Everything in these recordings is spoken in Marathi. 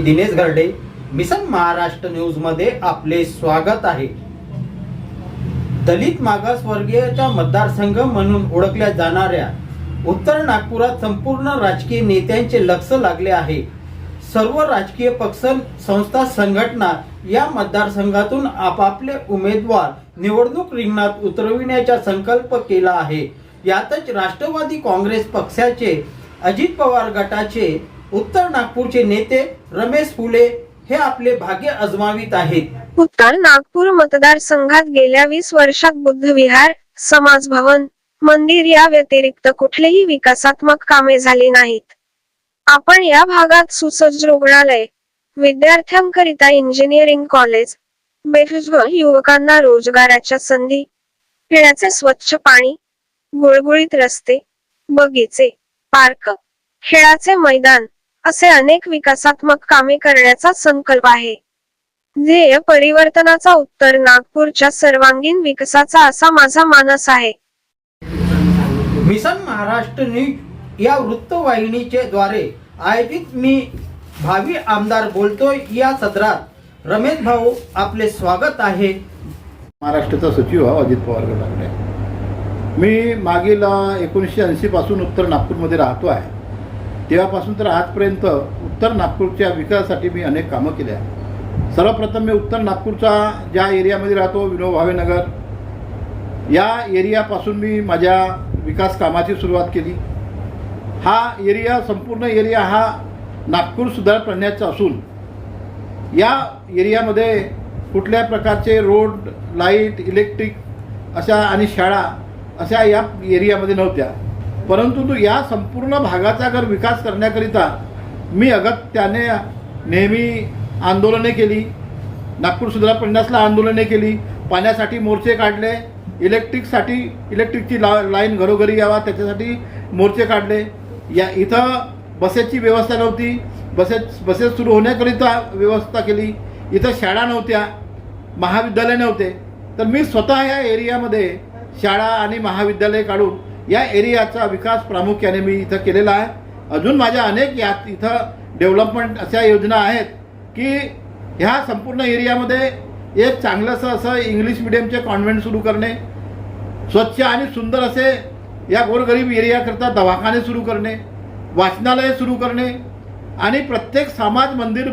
मी दिनेश घरडे मिसन महाराष्ट्र न्यूजमध्ये आपले स्वागत आहे. दलित मागासवर्गीयच्या मतदारसंघ म्हणून ओळखल्या जाणाऱ्या उत्तर नागपुरात संपूर्ण राजकीय नेत्यांचे लक्ष लागले आहे. सर्व राजकीय पक्ष संस्था संघटना या मतदारसंघातून आपापले उमेदवार निवडणूक रिंगणात उतरविण्याचा संकल्प केला आहे. यातच राष्ट्रवादी काँग्रेस पक्षाचे अजित पवार गटाचे उत्तर नागपूरचे नेते रमेश फुले हे आपले भाग्य अजमावित आहेत. उत्तर नागपूर मतदारसंघात गेल्या वीस वर्षात बुद्धविहार समाज भवन मंदिर या व्यतिरिक्त कुठलेही विकासात्मक कामे झाली नाहीत. आपण या भागात सुसज्ज रुग्णालय विद्यार्थ्यांकरिता इंजिनिअरिंग कॉलेज बेरोजगार युवकांना रोजगाराच्या संधी पिण्याचे स्वच्छ पाणी गुळगुळीत रस्ते बगीचे पार्क खेळाचे मैदान असे अनेक विकासात्मक कामे करण्याचा संकल्प आहे. ध्येय परिवर्तनाचा उत्तर नागपूरच्या सर्वांगीण विकासाचा असा माझा मानस आहे. मिशन महाराष्ट्र न्यूज या वृत्तवाहिनीचे द्वारे आयोजित मी भावी आमदार बोलतोय या सदरात. रमेश भाऊ आपले स्वागत आहे. महाराष्ट्राचा सचिव हा अजित पवार गटाकडे. मी मागील एकोणीसशे ऐंशीपासून उत्तर नागपूरमध्ये राहतो आहे. तेव्हापासून तर आजपर्यंत उत्तर नागपूरच्या विकासासाठी मी अनेक कामं केल्या सर्वप्रथम मी उत्तर नागपूरचा ज्या एरियामध्ये राहतो विनोद भावेनगर या एरियापासून मी माझ्या विकास कामाची सुरुवात केली. हा एरिया संपूर्ण एरिया हा नागपूर सुधार करण्याचा असून या एरियामध्ये कुठल्या प्रकारचे रोड लाइट इलेक्ट्रिक अशा आणि शाळा अशा या एरियामध्ये नव्हत्या. परंतु तो या संपूर्ण भागाचा जर विकास करण्याकरिता मी अगत्याने नेहमी आंदोलने केली नागपूर सुधारा पन्नासला आंदोलने केली पाण्यासाठी मोर्चे काढले इलेक्ट्रिकसाठी इलेक्ट्रिकची ला लाईन घरोघरी यावा त्याच्यासाठी मोर्चे काढले. या इथं बसेसची व्यवस्था नव्हती. बसेस बसेस सुरू होण्याकरिता व्यवस्था केली. इथं शाळा नव्हत्या महाविद्यालय नव्हते. तर मी स्वतः या एरियामध्ये शाळा आणि महाविद्यालय काढून या एरियाचा विकास प्रामुख्याने मी इथं केलेला आहे. अजून माझ्या अनेक या इथं डेव्हलपमेंट अशा योजना आहेत की ह्या संपूर्ण एरियामध्ये एक चांगलंसं असं इंग्लिश मिडियमचे कॉन्व्हेंट सुरू करणे स्वच्छ आणि सुंदर असे या गोरगरीब एरियाकरता दवाखाने सुरू करणे वाचनालय सुरू करणे आणि प्रत्येक समाज मंदिर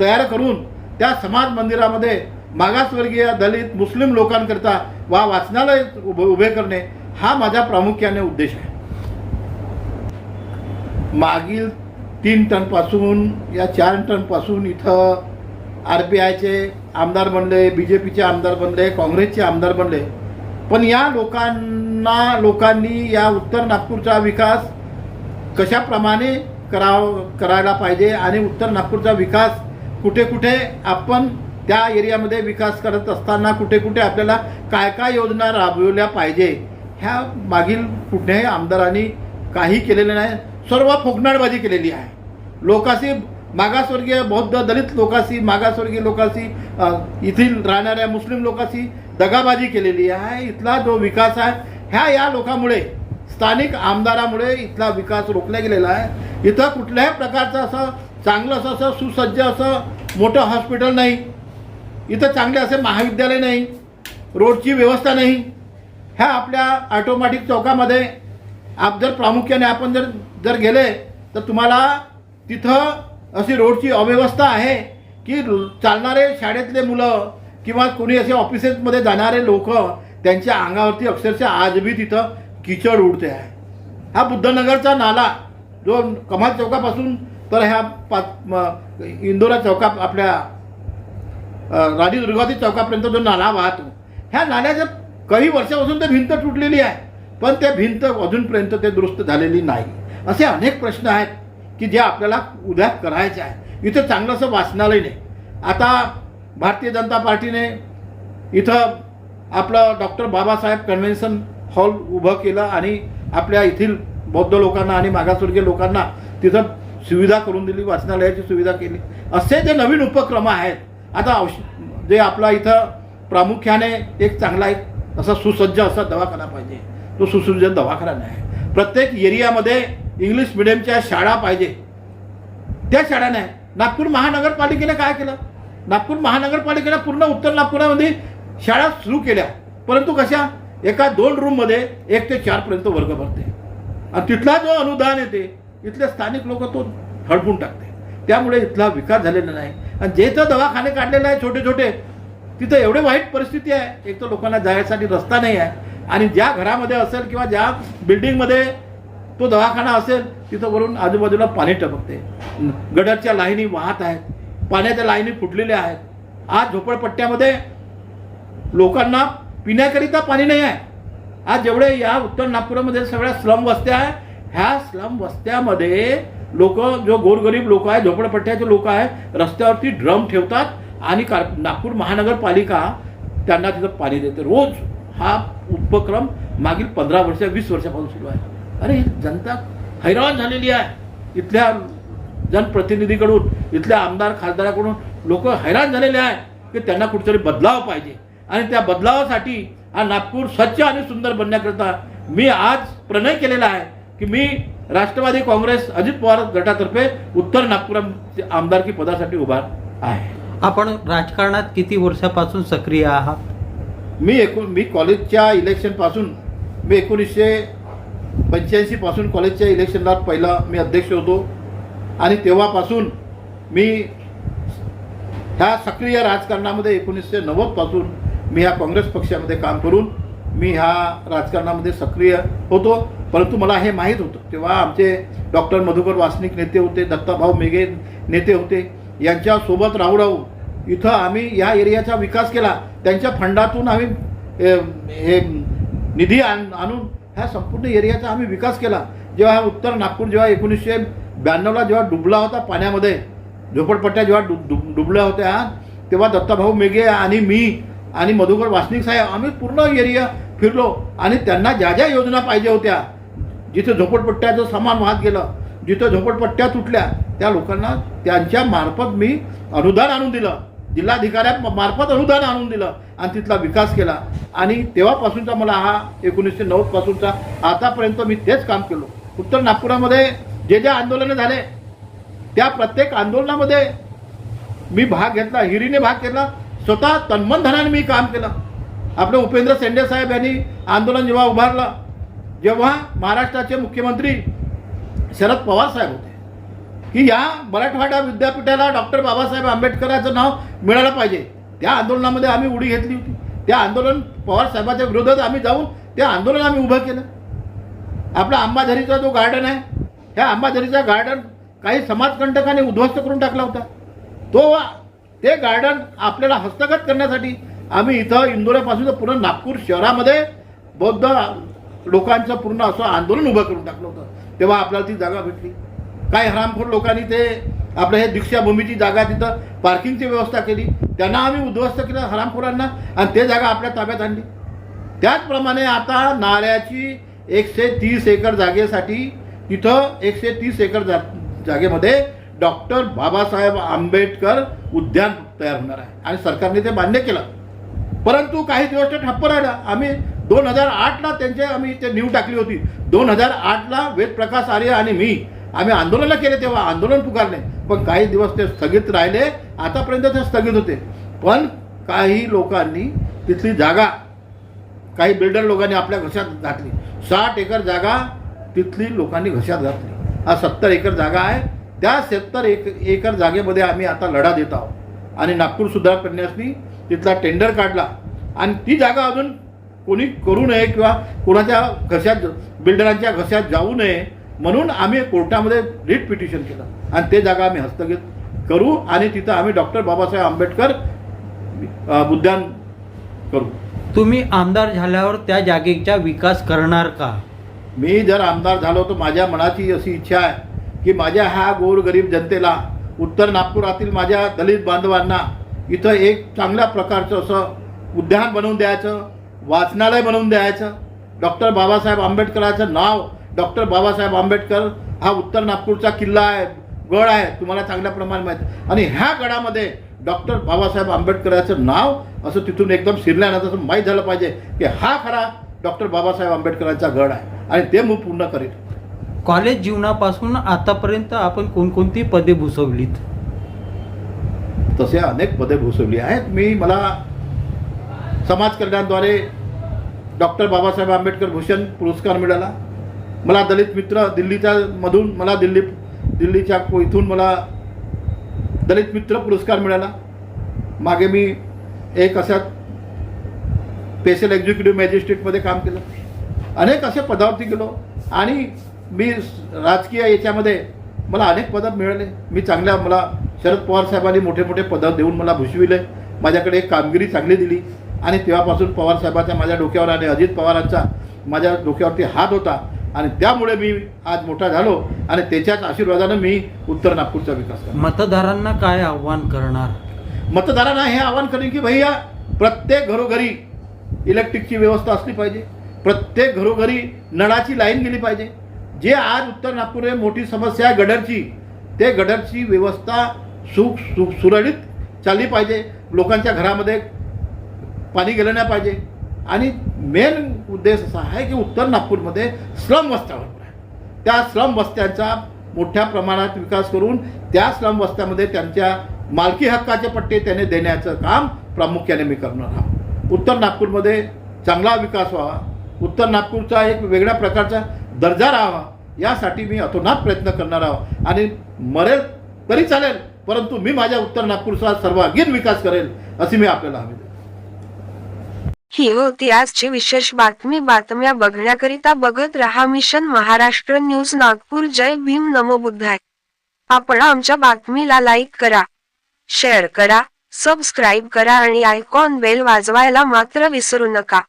तयार करून त्या समाज मंदिरामध्ये मागासवर्गीय दलित मुस्लिम लोकांकरता वा वाचनालय उभे उभे करणे हा माझा प्रामुख्याने उद्देश आहे. मागील तीन टनपासून या चार टनपासून इथं आर पी आयचे आमदार बनले बी जे पीचे आमदार बनले काँग्रेसचे आमदार बनले. पण या लोकांना लोकांनी या उत्तर नागपूरचा विकास कशाप्रमाणे कराव करायला पाहिजे आणि उत्तर नागपूरचा विकास कुठे कुठे आपण त्या एरियामध्ये विकास करत असताना कुठे कुठे आपल्याला काय काय योजना राबवल्या पाहिजे ह्या मागील कुठल्याही आमदारांनी काही केलेलं नाही. सर्व फुकणाडबाजी केलेली आहे. लोकाशी मागासवर्गीय बौद्ध दलित लोकांशी मागासवर्गीय लोकांशी इथील येथील राहणाऱ्या मुस्लिम लोकाशी दगाबाजी केलेली आहे. इथला जो विकास आहे ह्या या लोकांमुळे स्थानिक आमदारामुळे इथला विकास रोखला गेलेला आहे. इथं कुठल्याही प्रकारचं असं चांगलं असं असं सुसज्ज असं मोठं हॉस्पिटल नाही. इथं चांगले असे महाविद्यालय नाही. रोडची व्यवस्था नाही. ह्या आपल्या ऑटोमॅटिक चौकामध्ये आप जर प्रामुख्याने आपण जर जर गेले तर तुम्हाला तिथं अशी रोडची अव्यवस्था आहे की चालणारे शाळेतले मुलं किंवा कोणी असे ऑफिसेसमध्ये जाणारे लोक त्यांच्या अंगावरती अक्षरशः आजबी तिथं किचड उडते आहे. हा बुद्धनगरचा नाला जो कमाल चौकापासून तर ह्या पाच इंदोरा चौका आपल्या अ, राणी दुर्गावती चौकापर्यंत जो नाला वाहतो ह्या नाल्याच्या काही वर्षापासून ते भिंत तुटलेली आहे पण ते भिंत अजूनपर्यंत ते दुरुस्त झालेली नाही. असे अनेक प्रश्न आहेत की जे आपल्याला उद्या करायचे आहे इथं चांगलंसं वाचनालय नाही. आता भारतीय जनता पार्टीने इथं आपलं डॉक्टर बाबासाहेब कन्व्हेन्शन हॉल उभं केलं आणि आपल्या येथील बौद्ध लोकांना आणि मागासवर्गीय लोकांना तिथं सुविधा करून दिली वाचनालयाची सुविधा केली. असे जे नवीन उपक्रम आहेत आता औष जे आपला इथं प्रामुख्याने एक चांगला एक असा सुसज्ज असा दवाखाना पाहिजे. तो सुसज्ज दवाखाना नाही. प्रत्येक एरियामध्ये इंग्लिश मिडियमच्या शाळा पाहिजे. त्या शाळा नाही. नागपूर महानगरपालिकेने काय केलं? नागपूर महानगरपालिकेने पूर्ण उत्तर नागपुरामध्ये शाळा सुरू केल्या. परंतु कशा? एका दोन रूममध्ये एक ते चारपर्यंत वर्ग भरते. आणि तिथला जो अनुदान येते इथले स्थानिक लोक तो हडपून टाकते. त्यामुळे इथला विकास झालेला नाही. आणि जे तर दवाखाने काढलेले आहे छोटे छोटे तिथं एवढे वाईट परिस्थिती आहे. एक तर लोकांना जायसाठी रस्ता नाही आहे. आणि ज्या घरामध्ये असेल किंवा ज्या बिल्डिंगमध्ये तो दवाखाना असेल तिथं वरून आजूबाजूला पाणी टपकते. गडरच्या लाईनी वाहत आहेत. पाण्याच्या लाईनी फुटलेल्या आहेत. आज झोपडपट्ट्यामध्ये लोकांना पिण्याकरिता पाणी नाही आहे. आज जेवढे या उत्तर नागपूरमध्ये सगळ्या स्लम वस्त्या आहे ह्या स्लम वस्त्यामध्ये लोक जो गोरगरीब लोक आहे झोपडपट्ट्याचे लोक आहे रस्त्यावरती ड्रम ठेवतात. आणि का नागपूर महानगरपालिका त्यांना तिथं पाणी देते. रोज हा उपक्रम मागील पंधरा वर्ष वीस वर्षापासून सुरू आहे. अरे ही जनता हैराण झालेली आहे. इथल्या जनप्रतिनिधीकडून इथल्या आमदार खासदाराकडून लोक हैराण झालेले आहे की त्यांना कुठेतरी बदलाव पाहिजे. आणि त्या बदलावासाठी हा नागपूर स्वच्छ आणि सुंदर बनण्याकरता मी आज प्रणय केलेला आहे की मी राष्ट्रवादी काँग्रेस अजित पवार गटातर्फे उत्तर नागपूर आमदारकी पदासाठी उभा आहे. आपण राजकारणात किती वर्षापासून सक्रिय आहात? मी एकूण मी कॉलेजच्या इलेक्शनपासून मी एकोणीसशे पंच्याऐंशीपासून कॉलेजच्या इलेक्शनला पहिला मी अध्यक्ष होतो. आणि तेव्हापासून मी ह्या सक्रिय राजकारणामध्ये एकोणीसशे नव्वदपासून मी ह्या काँग्रेस पक्षामध्ये काम करून मी ह्या राजकारणामध्ये सक्रिय होतो. परंतु मला हे माहीत होतं. तेव्हा आमचे डॉक्टर मधुकर वासनिक नेते होते दत्ताभाऊ मेघे नेते होते. यांच्यासोबत राहू राहू. इथं आम्ही या एरियाचा विकास केला. त्यांच्या फंडातून आम्ही हे निधी आण आणून ह्या संपूर्ण एरियाचा आम्ही विकास केला. जेव्हा हा उत्तर नागपूर जेव्हा एकोणीसशे ब्याण्णवला जेव्हा डुबला होता पाण्यामध्ये झोपडपट्ट्या जेव्हा डुब डुब डुबल्या होत्या तेव्हा दत्ताभाऊ मेघे आणि मी आणि मधुकर वासनिक साहेब आम्ही पूर्ण एरिया फिरलो आणि त्यांना ज्या ज्या योजना पाहिजे होत्या जिथे झोपडपट्ट्याचं सामान वाहत गेलं जिथं झोपडपट्ट्या तुटल्या त्या लोकांना त्यांच्या मार्फत मी अनुदान आणून दिलं. जिल्हाधिकाऱ्या मार्फत अनुदान आणून दिलं आणि तिथला विकास केला. आणि तेव्हापासूनचा मला हा एकोणीसशे नव्वदपासूनचा आतापर्यंत मी तेच काम केलो. उत्तर नागपुरामध्ये जे जे आंदोलनं झाले त्या प्रत्येक आंदोलनामध्ये मी भाग घेतला हिरीने भाग घेतला. स्वतः तन्मन धनाने मी काम केलं. आपलं उपेंद्र सेंडे साहेब यांनी आंदोलन जेव्हा उभारलं जेव्हा महाराष्ट्राचे मुख्यमंत्री शरद पवार साहेब होते. की या मराठवाडा विद्यापीठाला डॉक्टर बाबासाहेब आंबेडकरांचं नाव मिळालं पाहिजे. त्या आंदोलनामध्ये आम्ही उडी घेतली होती. त्या आंदोलन पवार साहेबाच्या विरोधात आम्ही जाऊन ते आंदोलन आम्ही उभं केलं. आपला अंबाझरीचा जो गार्डन आहे ह्या अंबाझरीचा गार्डन काही समाजकंटकाने उद्ध्वस्त करून टाकला होता. तो ते गार्डन आपल्याला हस्तगत करण्यासाठी आम्ही इथं इंदोरापासून पूर्ण नागपूर शहरामध्ये बौद्ध लोकांचं पूर्ण असं आंदोलन उभं करून टाकलं होतं. तेव्हा आपल्याला ती जागा भेटली. काय हरामखोर लोकांनी ते आपल्या हे दीक्षाभूमीची जागा तिथं पार्किंगची व्यवस्था केली. त्यांना आम्ही उद्ध्वस्त केलं हरामखोरांना आणि ते जागा आपल्या ताब्यात आणली. त्याचप्रमाणे आता नाळ्याची एकशे तीस एकर जागेसाठी तिथं एकशे तीस एकर जा जागेमध्ये डॉक्टर बाबासाहेब आंबेडकर उद्यान तयार होणार आहे. आणि सरकारने ते मान्य केलं. परंतु काही दिवस ते ठप्प राहिला. आम्ही दोन हजार आठला त्यांचे आम्ही ते न्यू टाकली होती. दोन हजार आठला वेदप्रकाश आर्य आणि मी आम्ही आंदोलनला केले तेव्हा आंदोलन पुकारले पण काही दिवस ते स्थगित राहिले. आतापर्यंत ते स्थगित होते. पण काही लोकांनी तिथली जागा काही बिल्डर लोकांनी आपल्या घशात घातली. साठ एकर जागा तिथली लोकांनी घशात घातली. हा सत्तर एकर जागा आहे. त्या सत्तर एक एकर जागेमध्ये आम्ही आता लढा देत आहोत. आणि नागपूर सुधार करण्यासनी तिथला टेंडर काढला. आणि ती जागा अजून कोणी करू नये किंवा कोणाच्या घशात बिल्डरांच्या घशात जाऊ नये म्हणून आम्ही कोर्टामध्ये रिट पिटिशन केलं. आणि ते जागा आम्ही हस्तगत करू आणि तिथं आम्ही डॉक्टर बाबासाहेब आंबेडकर उद्यान करू. तुम्ही आमदार झाल्यावर त्या जागेचा विकास करणार का? मी जर आमदार झालो तर माझ्या मनाची अशी इच्छा आहे की माझ्या ह्या गोरगरीब जनतेला उत्तर नागपुरातील माझ्या दलित बांधवांना इथं एक चांगल्या प्रकारचं असं उद्यान बनवून द्यायचं. वाचनालय बनवून द्यायचं. डॉक्टर बाबासाहेब आंबेडकराचं नाव डॉक्टर बाबासाहेब आंबेडकर हा उत्तर नागपूरचा किल्ला आहे गड आहे तुम्हाला चांगल्या प्रमाणात माहीत आहे. आणि ह्या गडामध्ये डॉक्टर बाबासाहेब आंबेडकराचं नाव असं तिथून एकदम शिरल्यानंतर असं माहीत झालं पाहिजे की हा खरा डॉक्टर बाबासाहेब आंबेडकरांचा गड आहे. आणि ते मी पूर्ण करेन कॉलेज जीवनापासून आतापर्यंत आपण कोणकोणती पदे भूषवलीत तसे अनेक पदे भूषवली आहेत. मी मला समाज कल्याणद्वारे डॉक्टर बाबासाहेब आंबेडकर भूषण पुरस्कार मिळाला. मला दलित मित्र दिल्लीच्या मधून मला दिल्ली दिल्लीच्या इथून मला दलित मित्र पुरस्कार मिळाला. मागे मी एक अशा स्पेशल एक्झिक्युटिव्ह मॅजिस्ट्रेटमध्ये काम केलं. अनेक असे पदावरती गेलो आणि मी राजकीय याच्यामध्ये मला अनेक पदं मिळाले. मी चांगल्या मला शरद पवार साहेबांनी मोठे मोठे पदं देऊन मला भुषविले. माझ्याकडे एक कामगिरी चांगली दिली. आणि तेव्हापासून पवार साहेबांच्या माझ्या डोक्यावर आणि अजित पवारांचा माझ्या डोक्यावरती हात होता. आणि त्यामुळे मी आज मोठा झालो आणि त्याच्याच आशीर्वादानं मी उत्तर नागपूरचा विकास करतो मतदारांना काय आव्हान करणार? मतदारांना हे आवाहन करेन की भैया प्रत्येक घरोघरी इलेक्ट्रिकची व्यवस्था असली पाहिजे. प्रत्येक घरोघरी नळाची लाईन गेली पाहिजे. जे आज उत्तर नागपूर मोठी समस्या आहे गडरची ते गडरची व्यवस्था सुख सुख सुरळीत चालली पाहिजे. लोकांच्या घरामध्ये पाणी गेलं नाही पाहिजे. आणि मेन उद्देश असा आहे की उत्तर नागपूरमध्ये स्लम वस्त्या भरपूर आहे त्या स्लम वस्त्यांचा मोठ्या प्रमाणात विकास करून त्या स्लम वस्त्यामध्ये त्यांच्या मालकी हक्काचे पट्टे त्याने देण्याचं काम प्रामुख्याने मी करणार आहोत उत्तर नागपूरमध्ये चांगला विकास व्हावा. उत्तर नागपूरचा एक वेगळ्या प्रकारचा दर्जा राहावा. यासाठी मी अतोनात प्रयत्न करणार आहोत आणि मरेल तरी चालेल परंतु मी माझ्या उत्तर नागपूरचा सर्वांगीण विकास करेल अशी मी आपल्याला हवी ही होती आजची विशेष बातमी. बातम्या बघण्याकरिता बघत रहा मिशन महाराष्ट्र न्यूज नागपूर. जय भीम. नमो बुद्धाय. आपण आमच्या बातमीला लाईक करा शेअर करा सबस्क्राईब करा आणि आयकॉन बेल वाजवायला मात्र विसरू नका.